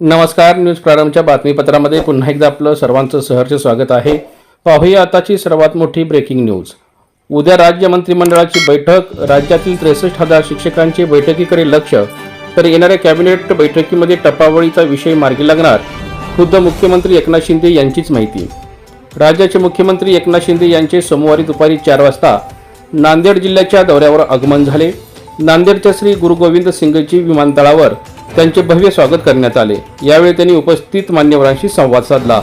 नमस्कार न्यूज प्रारंभच्या बातमीपत्रामध्ये पुन्हा एकदा आपलं सर्वांचं सहर्ष स्वागत आहे. पाहूया आताची सर्वात मोठी ब्रेकिंग न्यूज उद्या राज्य मंत्रिमंडळाची बैठक राज्यातील त्रेसष्ट हजार शिक्षकांची बैठकीकडे लक्ष तर येणाऱ्या कॅबिनेट बैठकीमध्ये टपावळीचा विषय मार्गी लागणार खुद्द मुख्यमंत्री एकनाथ शिंदे यांचीच माहिती. राज्याचे मुख्यमंत्री एकनाथ शिंदे यांचे सोमवारी दुपारी चार वाजता नांदेड जिल्ह्याच्या दौऱ्यावर आगमन झाले. नांदेडच्या श्री गुरु गोविंद सिंगजी विमानतळावर त्यांचे भव्य स्वागत करण्यात आले. यावेळी त्यांनी उपस्थित मान्यवरांशी संवाद साधला.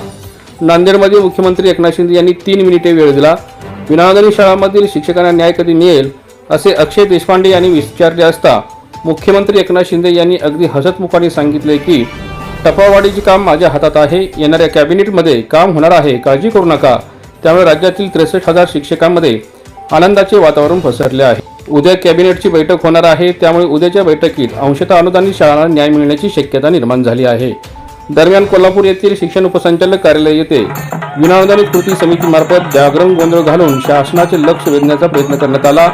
नांदेडमध्ये मुख्यमंत्री एकनाथ शिंदे यांनी तीन मिनिटे वेळ दिला. विनादानी शाळांमधील शिक्षकांना न्याय कधी मिळेल असे अक्षय देशपांडे यांनी विचारले असता मुख्यमंत्री एकनाथ शिंदे यांनी अगदी हसतमुखाने सांगितले की टपावाडीचे काम माझ्या हातात आहे येणाऱ्या कॅबिनेटमध्ये काम होणार आहे काळजी करू नका. त्यामुळे राज्यातील त्रेसष्ट हजार शिक्षकांमध्ये आनंदाचे वातावरण पसरले आहे. उद्या कॅबिनेटची बैठक होणार आहे. त्यामुळे उद्याच्या बैठकीत अंशतः अनुदानित शाळांना न्याय मिळण्याची शक्यता निर्माण झाली आहे. दरम्यान कोल्हापूर येथील शिक्षण उपसंचालक कार्यालय येथे विनाअनुदानित कृती समितीमार्फत जागरण गोंधळ घालून शासनाचे लक्ष वेधण्याचा प्रयत्न करण्यात आला.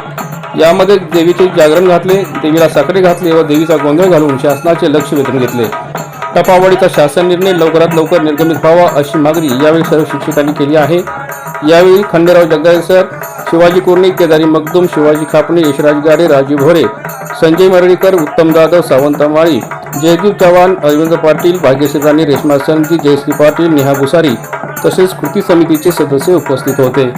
यामध्ये देवीचे जागरण घातले देवीला साखरे घातले व देवीचा गोंधळ घालून शासनाचे लक्ष वेधून घेतले. टपावडीचा शासन निर्णय लवकरात लवकर निर्गमित व्हावा अशी मागणी यावेळी सर्व शिक्षकांनी केली आहे. यावेळी खंडेराव जगदाळे शिवाजी कुर्णिक केदारी मगदूम शिवाजी खापणे यशराज गाडे राजीव भोरे संजय मरळीकर उत्तम जाधव सावंत माळी जयदीप चव्हाण अरविंद पाटील भाग्यश्री राणी रेश्मा संधी जयश्री पाटील नेहा भुसारी तसेच कृती समितीचे सदस्य उपस्थित होते.